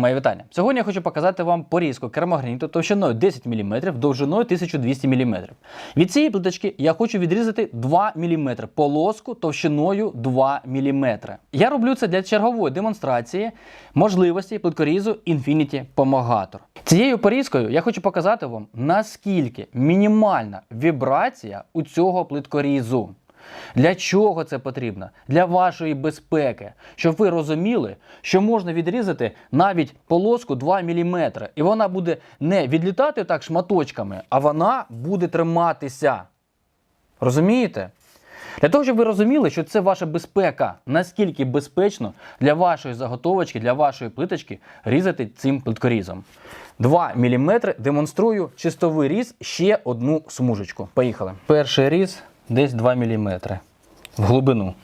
мої вітання. Сьогодні я хочу показати вам порізку керамограніту товщиною 10 мм, довжиною 1200 мм. Від цієї плиточки я хочу відрізати 2 мм, полоску товщиною 2 мм. Я роблю це для чергової демонстрації можливості плиткорізу Infinity Pomagator. Цією порізкою я хочу показати вам, наскільки мінімальна вібрація у цього плиткорізу. Для чого це потрібно? Для вашої безпеки, щоб ви розуміли, що можна відрізати навіть полоску 2 мм, і вона буде не відлітати так шматочками, а вона буде триматися. Розумієте? Для того, щоб ви розуміли, що це ваша безпека, наскільки безпечно для вашої заготовочки, для вашої плиточки різати цим плиткорізом. 2 мм демонструю чистовий різ ще одну смужечку. Поїхали. Перший різ десь 2 мм в глибину.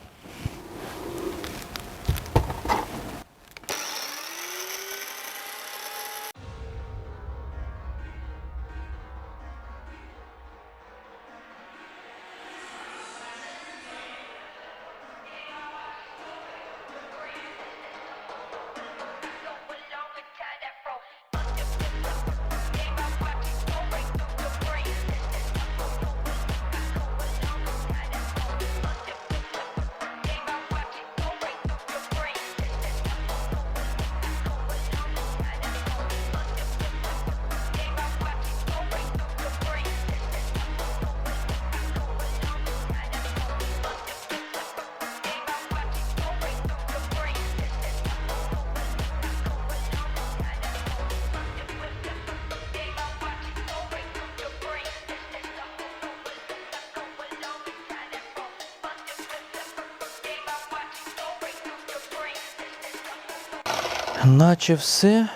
Наче все.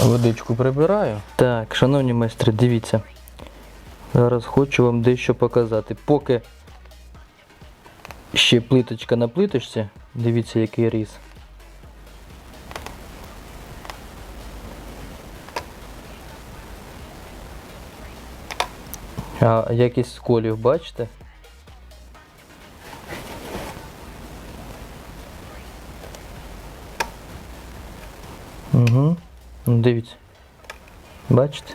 Водичку прибираю. Так, шановні майстри, дивіться. Зараз хочу вам дещо показати. Поки ще плиточка на плиточці, дивіться, який різ. А якість сколів, бачите? Угу. Ну, дивіться. Бачите?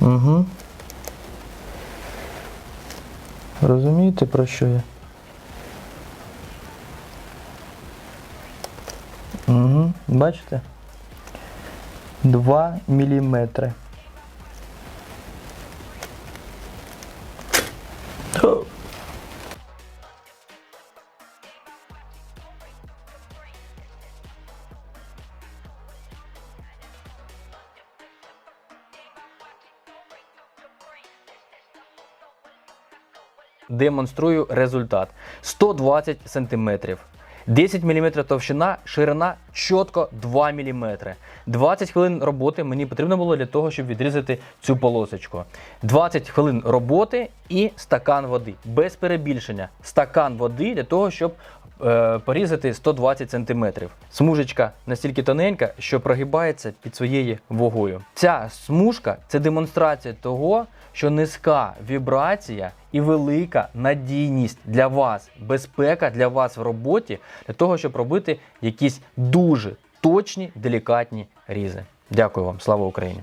Угу. Розумієте, про що я? Угу. Бачите? 2 міліметри. Хо. Демонструю результат. 120 сантиметрів. 10 мм товщина, ширина чітко 2 мм. 20 хвилин роботи мені потрібно було для того, щоб відрізати цю полосочку. 20 хвилин роботи і стакан води. Без перебільшення. Стакан води для того, щоб е, порізати 120 см. Смужечка настільки тоненька, що прогибається під своєю вагою. Ця смужка це демонстрація того, що низька вібрація і велика надійність для вас, безпека для вас в роботі, для того, щоб робити якісь дуже точні, делікатні різи. Дякую вам, слава Україні!